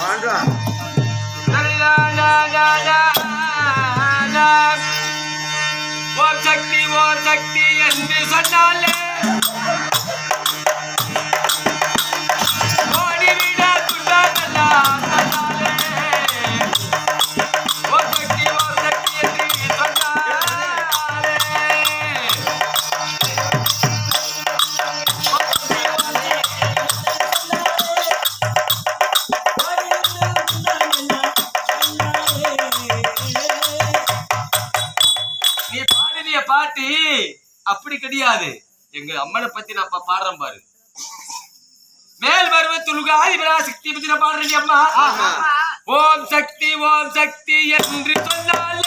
完转。பாட்டு அப்படி கிடையாது. எங்க அம்மனை பத்தி நான் பாடுறேன் பாரு. மேல் பருவ பத்தி நான் பாடுறேன் அம்மா. ஓம் சக்தி ஓம் சக்தி என்று சொன்னால்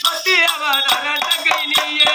பத்தி அவ தர தங்கை நீயே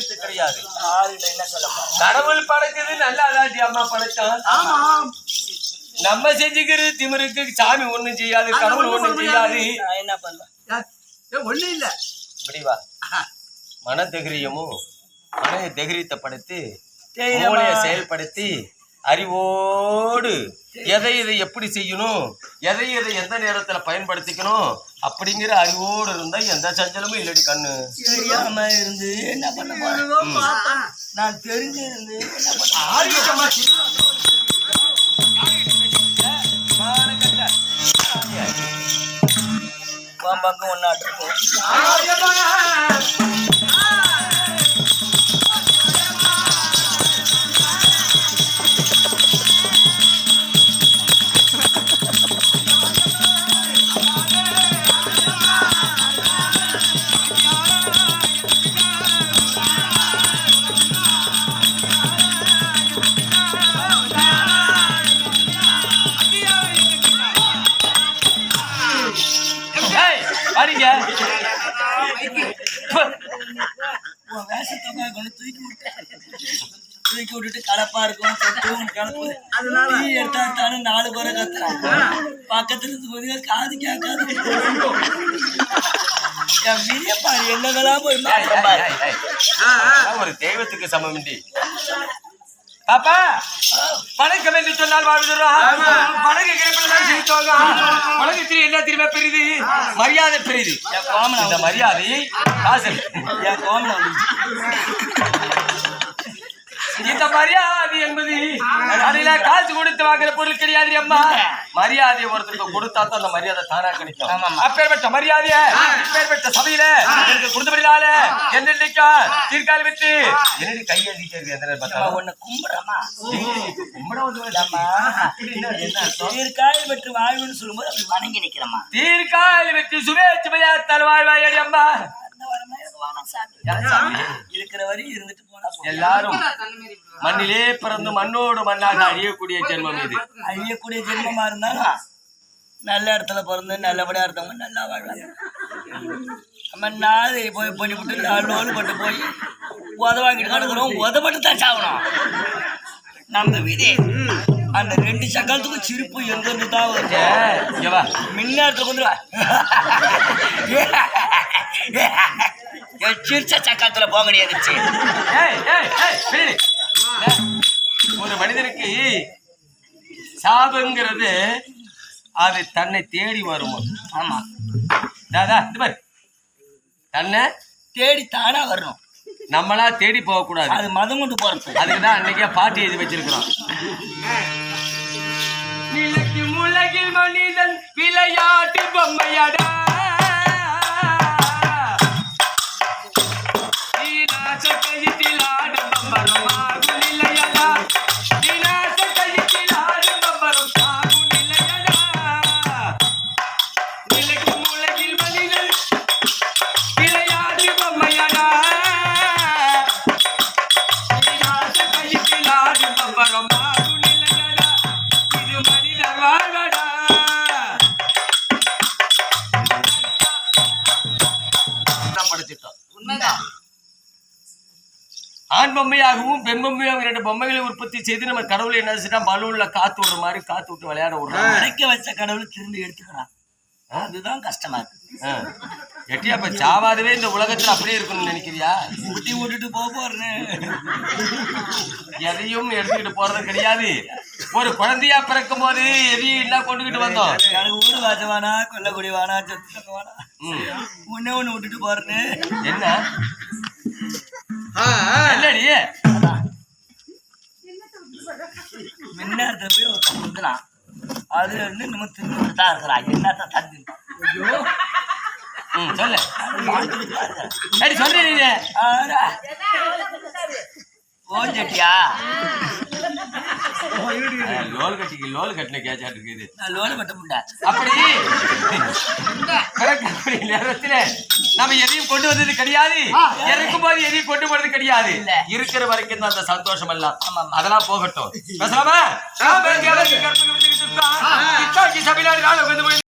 கையெழுத்து கிடையாது. என்ன சொல்லப்பா? கடவுள் படைச்சது அம்மா படைச்சான் நம்ம செஞ்சுக்கிறது திமிருக்கு சாமி ஒண்ணும் செய்யாது கடவுள் ஒண்ணும் செய்யாது. என்ன பண்ண இல்ல. இப்படிவா மன தைரியமும் மன தைரியத்தை படுத்தி செயல்படுத்தி அறிவோடு எதை எதை எப்படி செய்யணும்? எதை எதை எந்த நேரத்துல பயன்படுத்திக்கணும்? அப்படிங்கிற அறிவோடு இருந்தா எந்த சஞ்சலமும் இல்லடி கண்ணு. தெரியாம இருந்து என்ன பண்ண நான் தெரிஞ்சு இருந்து பக்கம் ஒன்னாட்டு பார்க்கணும் தூக்கி விட்டு தூக்கி விட்டுட்டு கலப்பா இருக்கும் சொட்டு உன் கலப்பு நீ எடுத்தா தானே நாலு குறை கத்துறான். பக்கத்துல இருந்து போது காது கேட்காது. என்னதெல்லாம் போய் ஒரு தெய்வத்துக்கு சமமிண்டி பாப்பா வணக்கம் என்று சொன்னால் வாழ்வுகிறோம் வணக்கம் கிடைப்பதான் சிரித்தோங்க உலகத்தில் என்ன திரும்ப பெரிது மரியாதை பெரிது என் கோமனை இந்த மரியாதையை காசல் என் கோமனை. இந்த மரியாதை என்பது அதில காசு கொடுத்து வாங்குற பொருள் கிடையாது அம்மா. மரியாதை ஒருத்தருக்கு கொடுத்தா தான் அந்த மரியாதை தானா கிடைக்கும். அப்பேற்பட்ட மரியாதைய அப்பேற்பட்ட சபையில எனக்கு கொடுத்தபடினால என்னென்னைக்கா தீர்க்கால் விட்டு. என்னடி நேரம் நம்ம பார்த்தாலும் உன்னை கும்பிடுறோமா கும்பிட வந்து என்ன? தீர்க்காய் பெற்று வாழ்வுன்னு சொல்லும்போது அப்படி வணங்கி நிக்கிறோமா? தீர்க்கால் விட்டு சுபேச்சுமையா தருவாழ்வாயடி அம்மா. அந்த வரமே சாமி. இருந்துட்டு போனா. எல்லாரும் மண்ணிலே பிறந்து மண்ணோடு மண்ணாக அழியக்கூடிய ஜென்மம் இது. அழியக்கூடிய ஜென்மமா இருந்தாலும் நல்ல இடத்துல பிறந்து நல்லபடியா இருந்தவங்க நல்லா வாழ்வாங்க. நம்ம நாளை போய் பண்ணிவிட்டு நாலு பட்டு போய் உதவாங்கிட்டு கிடக்குறோம் உதப்பட்டு தான் சாகணும். நம்ம வீதி அந்த ரெண்டு சக்கரத்துக்கும் சிரிப்பு எங்க இருந்து தான் வருது? இங்க வா. சிரிச்ச சக்கரத்துல போக முடியாது ஏய், ஏய், ஏய், பின்னாடி. ஒரு மனிதனுக்கு சாபங்கிறது அது தன்னை தேடி வருமா? ஆமா. தாதா இது பாரு. தன்னை தேடி தானா வரணும். நம்மளா தேடி போக கூடாது அது மதம் கொண்டு போறது. அதுக்குதான் அன்னைக்கே பாட்டி எழுதி வச்சிருக்கிறோம். நிலக்கும் உலகில் மனிதன் விளையாட்டு பொம்மையடா. படைச்சிட்டோம் ஆண் பொம்மையாகவும் பெண் பொம்மையாகவும் இரண்டு பொம்மைகளை உற்பத்தி செய்து நம்ம கடவுளை என்ன செய்யறோம் பலூன்ல காத்து விடுற மாதிரி காத்து விட்டு விளையாட விடுறோம் அடைக்க வச்ச கடவுள் திரும்பி எடுத்துக்கிறான். அதுதான் கஷ்டமா இருக்கு. எட்டியா இப்ப சாவாதவே இந்த உலகத்துல அப்படியே இருக்கணும்னு நினைக்கிறியா? ஊட்டி விட்டுட்டு போக போறேன்னு எதையும் எடுத்துக்கிட்டு போறது கிடையாது. ஒரு குழந்தையா பிறக்கும் போது எதையும் என்ன கொண்டுகிட்டு வந்தோம். எனக்கு ஊரு வாச வேணா கொல்லக்குடி வேணா சொத்து வேணா ம். ஒண்ணே ஒண்ணு விட்டுட்டு போறேன்னு. என்ன? என்னடி? மின்னாரத்துல போய் ஒருத்தன் முந்தினான் அதுல இருந்து நம்ம திரும்பிட்டு தான் இருக்கிறான் என்னத்தான் தந்து ம், சொல்லு. அடி சொல்லு நீ. லோல் கட்டிக்கு லோல் கட்டின கேச்சாட்டு இருக்குது நான் லோன் கட்ட முடியல அப்படி பிறக்கக்கூடிய நேரத்துல நம்ம எதையும் கொண்டு வந்தது கிடையாது இறக்கும் போது எதையும் கொண்டு போறது கிடையாது இருக்கிற வரைக்கும் தான் அந்த சந்தோஷம் எல்லாம் அதெல்லாம் போகட்டும் பேசலாமா